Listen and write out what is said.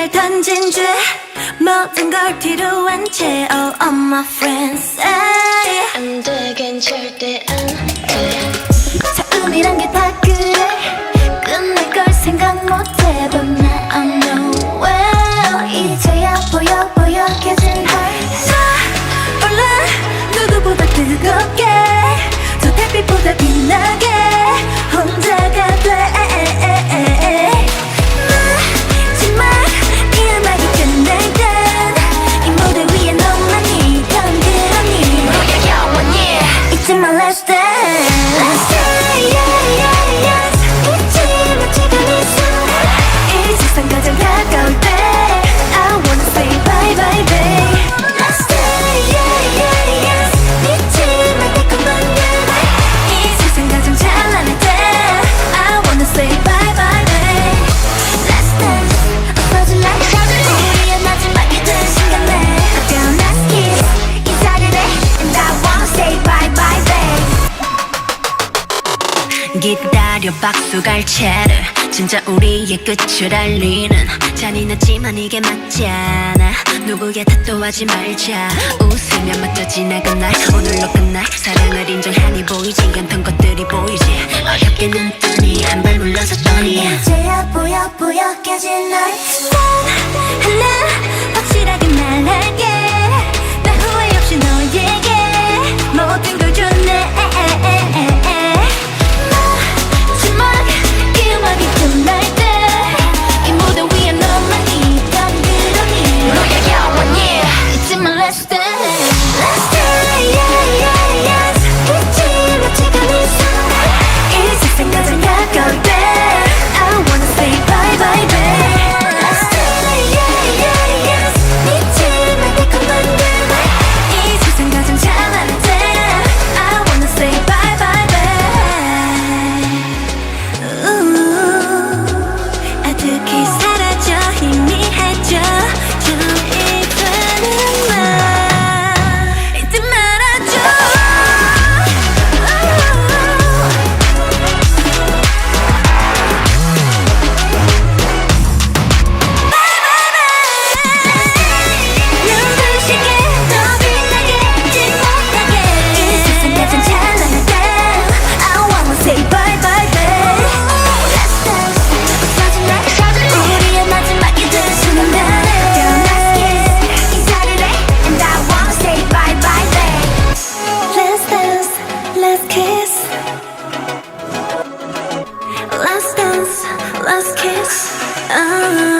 날 던진 죄 모든 걸 뒤로 한채 oh, All of my friends say 안 되긴 절대 안돼. 처음이란 게 다 그래. 끝날 걸 생각 못해 밤 기다려 박수갈채를. 진짜 우리의 끝을 알리는 잔인하지만 이게 맞잖아. 누구의 탓도 하지 말자. 웃으며 맞춰 지나간 날 오늘로 끝날 사랑을 인정하니 보이지. 않던 것들이 보이지. 어렵게 눈 뜨니 한 발 물러섰더니. 이제야 뿌여 뿌여 깨진 나의 하나 Ah.